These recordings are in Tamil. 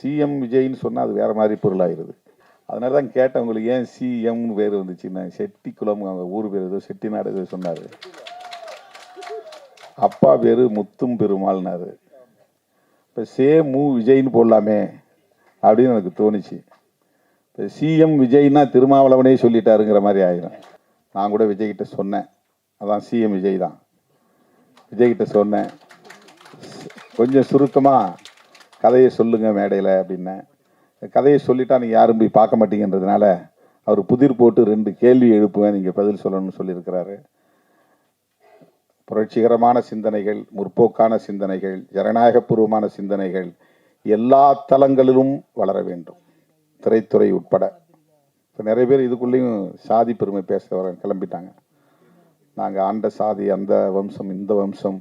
சிஎம் விஜய்னு சொன்னால் அது வேறு மாதிரி பொருளாயிருது. அதனால தான் கேட்டேன் உங்களுக்கு ஏன் சிஎம்னு பேர் வந்துச்சுன்னா. செட்டிக்குளம் அவங்க ஊர் பேர் ஏதோ செட்டிநாடு ஏதோ சொன்னார். அப்பா பேர் முத்தும் பெருமாள்னாரு. இப்போ சே மு விஜய்னு போடலாமே அப்படின்னு எனக்கு தோணுச்சு. இப்போ சிஎம் விஜய்னா திருமாவளவனே சொல்லிட்டாருங்கிற மாதிரி ஆயிரும். நான் கூட விஜய்கிட்ட சொன்னேன். அதான் சிஎம் விஜய் தான். விஜய்கிட்ட சொன்னேன். கொஞ்சம் சுருக்கமாக கதையை சொல்லுங்கள் மேடையில் அப்படின்னேன் கதையை சொல்லிட்டா நீங்கள் யாரும் போய் பார்க்க மாட்டீங்கன்றதுனால அவர் புதிர் போட்டு ரெண்டு கேள்வி எழுப்புவேன் நீங்கள் பதில் சொல்லணும்னு சொல்லியிருக்கிறாரு. புரட்சிகரமான சிந்தனைகள் முற்போக்கான சிந்தனைகள் ஜனநாயகபூர்வமான சிந்தனைகள் எல்லா தளங்களிலும் வளர வேண்டும். திரைத்துறை உட்பட. இப்போ நிறைய பேர் இதுக்குள்ளேயும் சாதி பெருமை பேச வர கிளம்பிட்டாங்க. நாங்கள் ஆண்ட சாதி அந்த வம்சம் இந்த வம்சம்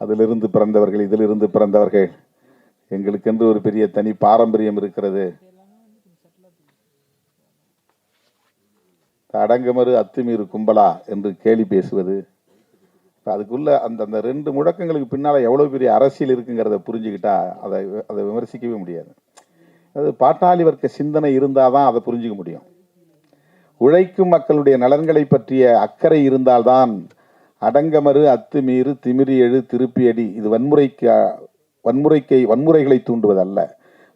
அதிலிருந்து பிறந்தவர்கள் இதிலிருந்து பிறந்தவர்கள் எங்களுக்கென்று ஒரு பெரிய தனி பாரம்பரியம் இருக்கிறது. அடங்கமறு அத்துமீறு கும்பலா என்று கேலி பேசுவது. இப்ப அதுக்குள்ள அந்த அந்த ரெண்டு முழக்கங்களுக்கு பின்னால் எவ்வளோ பெரிய அரசியல் இருக்குங்கிறத புரிஞ்சுக்கிட்டா அதை அதை விமர்சிக்கவே முடியாது. அது பாட்டாளி வர்க்க சிந்தனை இருந்தால் தான் அதை புரிஞ்சுக்க முடியும். உழைக்கும் மக்களுடைய நலன்களை பற்றிய அக்கறை இருந்தால்தான் அடங்கமறு அத்துமீறு திமிரி எழு திருப்பி அடி. இது வன்முறைக்கு வன்முறைக்கை வன்முறைகளை தூண்டுவதல்ல.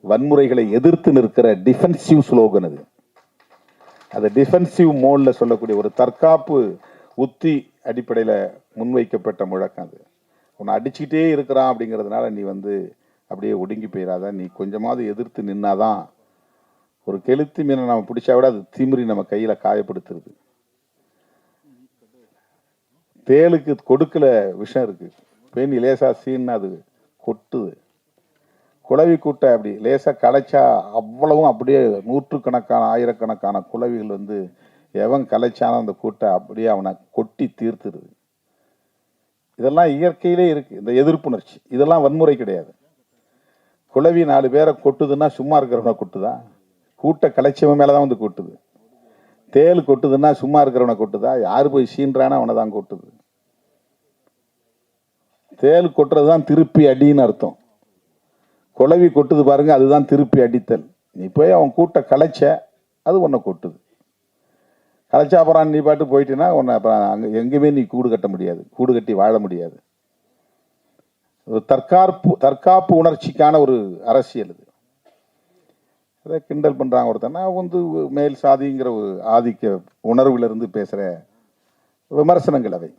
வன்முறைகளை எதிர்த்து நிற்கிற டிஃபென்சிவ் ஸ்லோகன் அது. அது டிஃபென்சிவ் மோடில் சொல்லக்கூடிய ஒரு தற்காப்பு உத்தி அடிப்படையில் முன்வைக்கப்பட்ட முழக்கம் அது. உன்னை அடிச்சுக்கிட்டே இருக்கிறான் அப்படிங்கிறதுனால நீ வந்து அப்படியே ஒடுங்கி போயிடாத நீ கொஞ்சமாவது எதிர்த்து நின்னாதான் ஒரு கெளுத்தி மீனை நம்ம பிடிச்சா விட அது திமிரி நம்ம கையில் காயப்படுத்துறது தேளுக்கு கொடுக்கல விஷம் இருக்குது பெண் இலேசா சீன்னா அது கொட்டுது. குளவி கூட்டை அப்படி லேசாக கலைச்சா அவ்வளவும் அப்படியே நூற்றுக்கணக்கான ஆயிரக்கணக்கான குளவிகள் வந்து எவன் கலைச்சானோ அந்த கூட்டை அப்படியே அவனை கொட்டி தீர்த்துடுது இதெல்லாம் இயற்கையிலே இருக்குது இந்த எதிர்ப்புணர்ச்சி. இதெல்லாம் வன்முறை கிடையாது. குளவி நாலு பேரை கொட்டுதுன்னா சும்மா இருக்கிறவனை கொட்டுதா? கூட்ட கலைச்சவன் மேலே தான் வந்து கொட்டுது. தேள் கொட்டுதுன்னா சும்மா இருக்கிறவனை கொட்டுதா? யார் போய் சீன்றானோ அவனை தான் கொட்டுது. தேள் கொட்டுறது தான் திருப்பி அடின்னு அர்த்தம். குழவி கொட்டுது பாருங்க அதுதான் திருப்பி அடித்தல். நீ போய் அவன் கூட்ட கலைச்ச அது உன்னை கொட்டுது. கலைச்சா அப்புறம் நீ பாட்டு போயிட்டேன்னா உன்னை அப்புறம் அங்கே எங்கேயுமே நீ கூடு கட்ட முடியாது. கூடு கட்டி வாழ முடியாது. ஒரு தற்காப்பு தற்காப்பு உணர்ச்சிக்கான ஒரு அரசியல் இது. அதை கிண்டல் பண்ணுறாங்க ஒருத்தனா. வந்து மேல் சாதிங்கிற ஒரு ஆதிக்க உணர்விலிருந்து பேசுகிற விமர்சனங்கள் அவை.